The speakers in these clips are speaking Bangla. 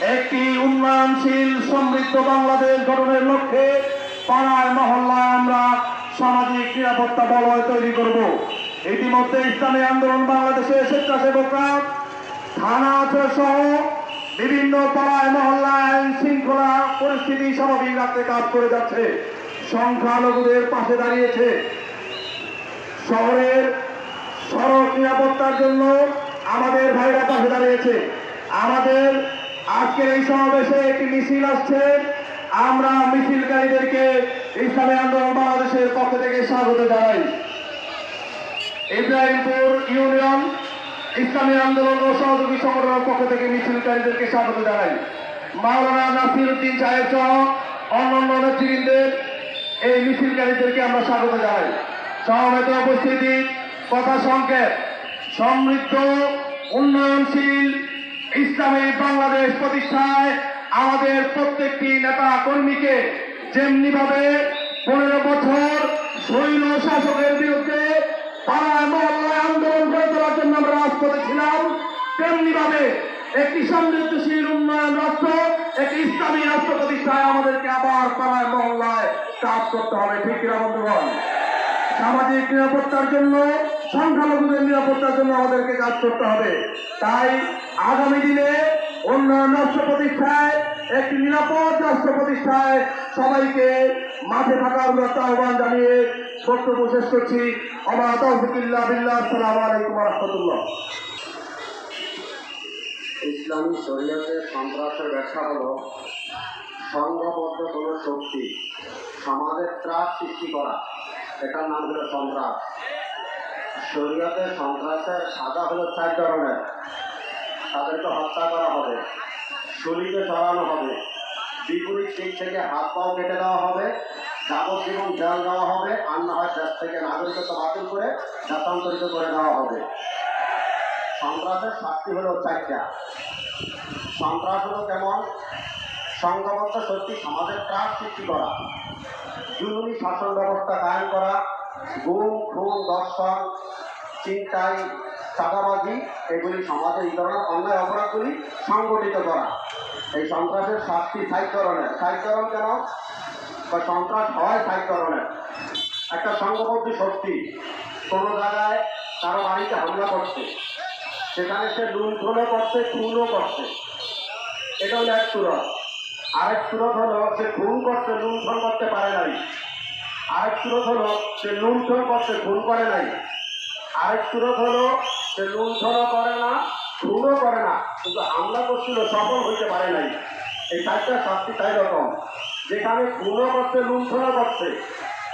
একটি উন্নয়নশীল সমৃদ্ধ বাংলাদেশ গঠনের লক্ষ্যে পাড়ায়, মহল্লায় আমরা সামাজিক নিরাপত্তা বলয় তৈরি করব। ইতিমধ্যে ইসলামী আন্দোলন বাংলাদেশের স্বেচ্ছাসেবকরা, থানা সহ বিভিন্ন পাড়ায়, মহল্লায় শৃঙ্খলা পরিস্থিতি স্বাভাবিক রাখতে কাজ করে যাচ্ছে। সংখ্যালঘুদের পাশে দাঁড়িয়েছে শহরের সড়ক নিরাপত্তার জন্য আমাদের ভাইরা পাশে দাঁড়িয়েছে। আমাদের আজকের এই সমাবেশে একটি মিছিল আসছে। আমরা মিছিলকারীদেরকে ইসলামী আন্দোলন বাংলাদেশের পক্ষ থেকে স্বাগত জানাই। ইব্রাহিমপুর ইউনিয়ন ইসলামী আন্দোলন ও সহযোগী সংগঠনের পক্ষ থেকে মিছিলকারীদেরকে স্বাগত জানাই। মাওলানা নাসির উদ্দিন সাহেব সহ অন্যান্য নেতৃবৃন্দের এই মিছিলকারীদেরকে আমরা স্বাগত জানাই। সমাবেত উপস্থিতি, কথা সংকেত, সমৃদ্ধ, উন্নয়নশীল ইসলামী বাংলাদেশ প্রতিষ্ঠায় আমাদের প্রত্যেকটি নেতা কর্মীকে যেমনি ভাবে পনেরো বছর শৈল শাসকের বিরুদ্ধে পাড়ায় মহল্লায় আন্দোলন করে তোলার জন্য আমরা রাজপথে ছিলাম তেমনি ভাবে একটি সমৃদ্ধশীল উন্নয়ন রাষ্ট্র, একটি ইসলামী রাষ্ট্র প্রতিষ্ঠায় আমাদেরকে আবার পাড়ায় মহল্লায় কাজ করতে হবে। ঠিক কিনা বন্ধুগণ? সামাজিক নিরাপত্তার জন্য সংখ্যালঘুদের নিরাপত্তার জন্য আমাদেরকে কাজ করতে হবে। তাই আগামী দিনে উন্নয়ন রাষ্ট্র প্রতিষ্ঠায়, একটি নিরাপদ রাষ্ট্র প্রতিষ্ঠায় সবাইকে মাঠে থাকার উন্নত আহ্বান জানিয়ে বক্তব্য শেষ করছি। বিল্লাহ। ইসলামী শরীয়তের সন্ত্রাসের ব্যাখ্যা হলো সংঘবদ্ধ কোনো শক্তি সমাজের ত্রাস সৃষ্টি করা। এটার নাম হলো সন্ত্রাস। শরীয়তের সন্ত্রাসের সাজা হলো চার ধরনের। তাদেরকে হত্যা করা হবে শরীরে চড়ানো হবে, বিপরীত দিক থেকে হাত পাও কেটে দেওয়া হবে, যাবজ্জীবন জেল দেওয়া হবে, আর না হয় দেশ থেকে নাগরিকত্ব বাতিল করে দেশান্তরিত করে দেওয়া হবে। সন্ত্রাসের শাস্তি হলো চারটা। সন্ত্রাস হলো কেমন? সংঘবদ্ধ শক্তি, সমাজের ত্রাস সৃষ্টি করা জরুরি শাসন ব্যবস্থা কায়েম করা গুম, খুন দর্শন চিন্তাই চাঁদাবাজি, এগুলি সমাজে এই ধরনের অন্যায় অপরাধগুলি সংগঠিত করা। এই সন্ত্রাসের শাস্তি ষাট ধরনের ধরন কেন? বা সন্ত্রাস হয় ষাট ধরনের একটা সংঘবদ্ধ শক্তি কোনো জায়গায় কারও বাড়িতে হামলা করছে। সেখানে সে লুণ্ঠনও করছে, খুনও করছে। এটা হলো এক সুরত। আরেক সুরত হলো সে খুন করছে, লুণ্ঠন করতে পারে নাই। আরেক সুরত হলো, সে লুণ্ঠন করছে খুন করে নাই। আরেক সুরত হলো, সে লুণ্ঠনও করে না খুনও করে না, কিন্তু হামলা করছিল, সফল হইতে পারে নাই। এই চারটা শাস্তি তাই রকম। যেখানে খুনও করছে লুণ্ঠনও করছে,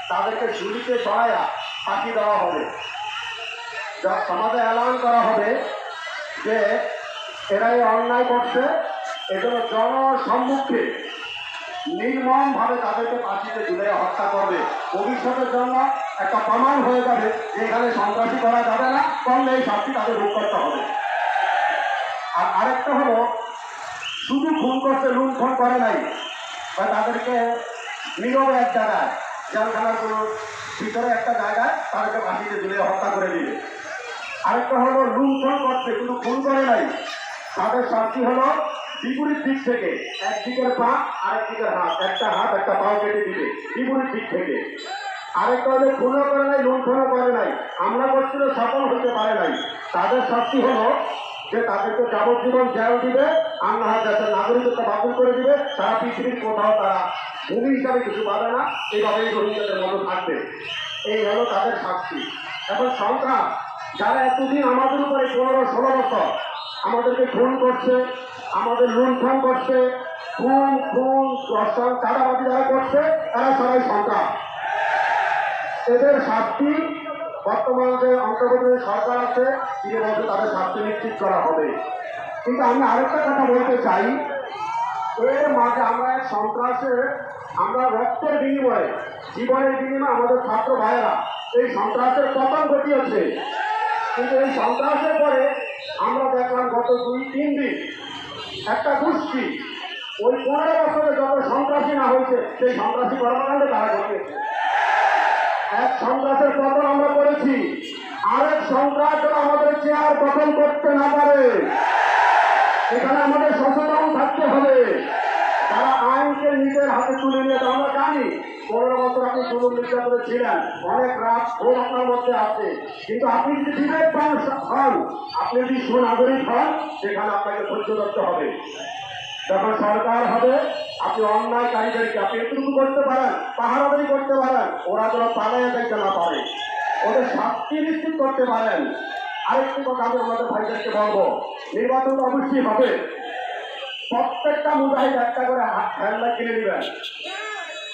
তাদেরকে ঝুলিতে সহায়া ফাঁকি দেওয়া হবে। যা সমাজে অ্যালাউন করা হবে যে, এরাই অন্যায় করছে, এজন্য জনসম্মুখে নির্মমভাবে তাদেরকে ফাঁসিতে ঝুলে হত্যা করবে। ভবিষ্যতের জন্য একটা প্রমাণ হয়ে যাবে যে এখানে সন্ত্রাসী করা যাবে না করলে এই শাস্তি তাদের ভোগ করতে হবে। আর আরেকটা হলো, শুধু খুন করতে লুণ্ঠন করে নাই, বা তাদেরকে নীরবে এক জায়গায়, জেলখানার কোনো ভিতরে একটা জায়গায় তাদেরকে ফাঁসিতে ঝুলে হত্যা করে দিবে আরেকটা হলো, লুণ্ঠন করতে কিন্তু খুন করে নাই, তাদের শাস্তি হলো বিপরীত দিক থেকে একদিকের পা, আরেক দিকের হাত। একটা হাত, একটা পাও কেটে দিবে। বিপরীত দিক থেকে। আরেকটা হলে খুনও করে নাই, লুণ্ঠনও করে নাই। আমরা করছিল, সফল হতে পারে নাই। তাদের শাস্তি হলো যে তাদেরকে যাবজ্জীবন জেল দিবে আমরা দেশের নাগরিকত্ব বাতিল করে দিবে। সারা পৃথিবীর কোথাও তারা ভূমি হিসাবে কিছু পাবে না। এইভাবেই রোহিঙ্গাদের মতো থাকবে। এই হলো তাদের শাস্তি। এখন সন্ত্রাস যারা এতদিন আমাদের উপরে পনেরো, ষোলো বছর আমাদেরকে খুন করছে আমাদের লুণ্ঠন করছে খুন খুন দর্শন চাঁদাবাজি যারা করছে, তারা সবাই সন্ত্রাস এদের শাস্তি বর্তমানে যে অন্তর্বর্তী সরকার আছে, তিনি বলছে তাদের শাস্তি নিশ্চিত করা হবে। কিন্তু আমি আরেকটা কথা বলতে চাই, এর মাঝে আমরা এক সন্ত্রাসের আমরা রক্তের বিনিময়ে, জীবনের বিনিময়ে আমাদের ছাত্র ভাইয়েরা, এই সন্ত্রাসের পতন ঘটিয়েছে। কিন্তু এই সন্ত্রাসের পরে আমরা দেখলাম গত দুই, তিন দিন একটা গোষ্ঠী ওই পনেরো বছরে যত সন্ত্রাসী না হয়েছে, সেই সন্ত্রাসী কর্মকাণ্ডে তারা ঘটিয়েছে এক সন্ত্রাসের পতন আমরা করেছি, আরেক সন্ত্রাস আমাদের চেয়ার গঠন করতে না পারে এখানে আমাদের সচেতন থাকতে হবে। জুলুম নির্যাতনে ছিলেন অনেক রাত ফোন আপনার মধ্যে আছে। কিন্তু আপনি যদি বিবেক পান হন, আপনি যদি সুনাগরিক হন, সেখানে আপনাকে ধৈর্য ধরতে হবে। যখন সরকার হবে, আপনি অন্যায়কারীদেরকে আপনি এটুকু করতে পারেন, পাহারাদারি করতে পারেন, ওরা যেন পালাইয়া দেখতে না পারে। ওদের শাস্তি নিশ্চিত করতে পারেন। আরেকটি কথা আমি আমাদের ভাইদেরকে বলব, নির্বাচন অবশ্যই হবে। প্রত্যেকটা মুজাহিদ একটা করে হাত হ্যান্ডব্যাগ কিনে নেবেন।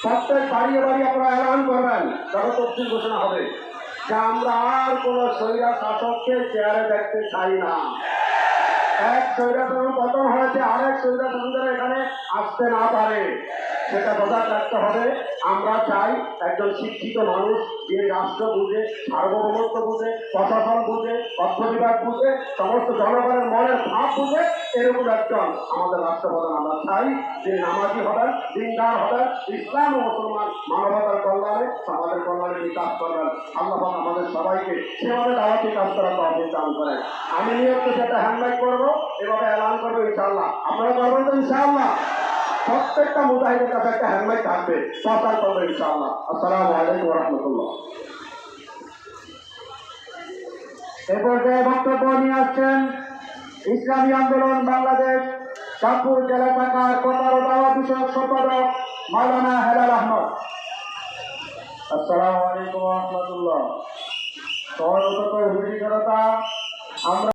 প্রত্যেক বাড়িয়ে বাড়ি আপনারা এলান করবেন যখন তফসিল ঘোষণা হবে। যে আমরা আর কোনো সৈরা শাসককে চেয়ারে দেখতে চাই না। এক সৈরা শাসন পতন হয়েছে, আরেক সৈরা শাসন এখানে আসতে না পারে। সেটা বোঝা রাখতে হবে। আমরা চাই একজন শিক্ষিত মানুষ যিনি রাষ্ট্র বুঝে, সার্বভৌমত্ব বুঝে, প্রশাসন বুঝে অর্থ বিভাগ বুঝে, সমস্ত জনগণের মনের ভাব বুঝে, এরকম একজন আমাদের রাষ্ট্রপ্রধান আমরা চাই যিনি নামাজি হবেন, দিনদার হবেন, ইসলাম ও মুসলমান মানবতার কল্যাণে, সমাজের কল্যাণে বিকাশ করবেন। আল্লাহ আমাদের সবাইকে সেভাবে দাওয়াতি কাজ করার তহবিল দান করেন। আমি নিয়ত সেটা হ্যান্ডলাইন করব এভাবে এলান করব, ইনশাআল্লাহ। আপনারা করবেন তো ইনশাআল্লাহ। প্রত্যেকটা মুজাহিদের কাছে একটা হ্যান্ডলাইন থাকবে। প্রচার করবে ইনশাআল্লাহ। আসসালামু আলাইকুম রহমতুল্লাহ এ পর্যায়ে বক্তব্য নিয়ে আসছেন ইসলামী আন্দোলন বাংলাদেশ শাহপুর জেলা শাখার ও দাওয়া বিষয়ক সম্পাদক মাওলানা হেলাল আহমদ। আসসালামু আলাইকুম রহমতুল্লাহ সহযোগিতা আমরা